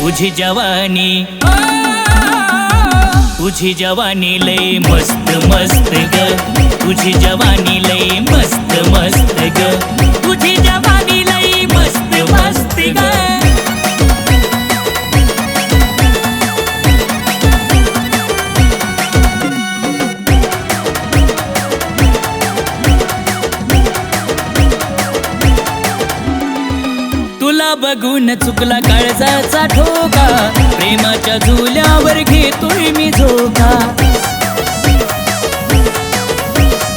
तुझी जवानी. तुझी जवानी लय मस्त मस्त ग. तुझी जवानी लय मस्त मस्त ग. बघून चुकला काळजाचा ठोका. प्रेमाच्या झुल्यावर घेतोय मी झोका.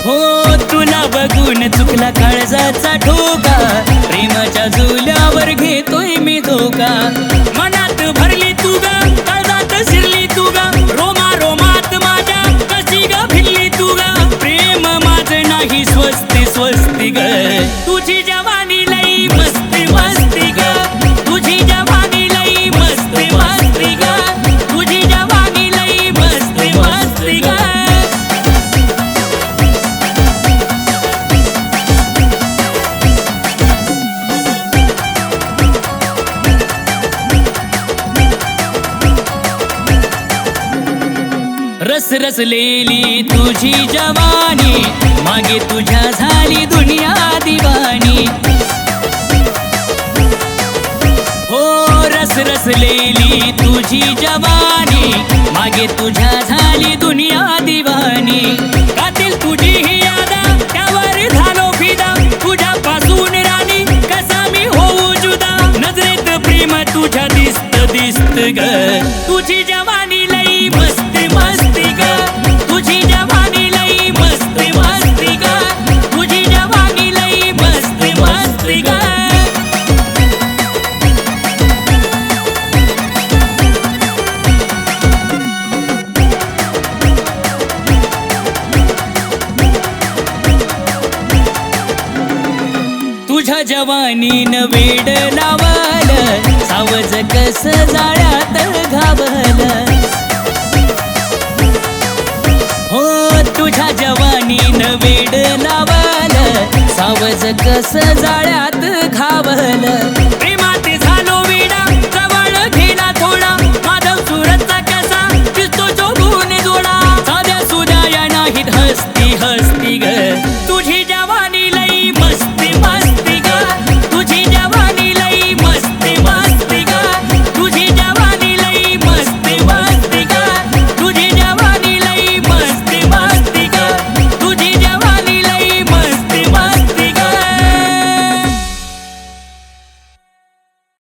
हो तुला बघून चुकला काळजाचा ठोका. प्रेमाच्या झुल्यावर घेतोय मी धोका. मनात भरली तू ग काळजात शिरली तू ग. रोमा रोमात माझ्या कशी ग भिल्ली तू ग? प्रेम माझ नाही स्वस्ती स्वस्ती ग. तुझी जवानी रस रसलेली तुझी जवानी मागे तुझ्या झाली दुनिया दिवाणी हो रस रसलेली तुझी जवानी मागे तुझ्या झाली दुनिया दिवाणी कातील तुझी ही यादा त्यावर झालो फिदा. तुझ्यापासून राणी कसा मी होऊ जुदा. नजरेत प्रेम तुझ्या दिसत दिसत ग. तुझी तुझ्या जवानीन वेड लावाल. सावज कस जाळ्यात घावल हो तुझ्या जवानीन वेड लावाल. सावज कस जाळ्यात घावल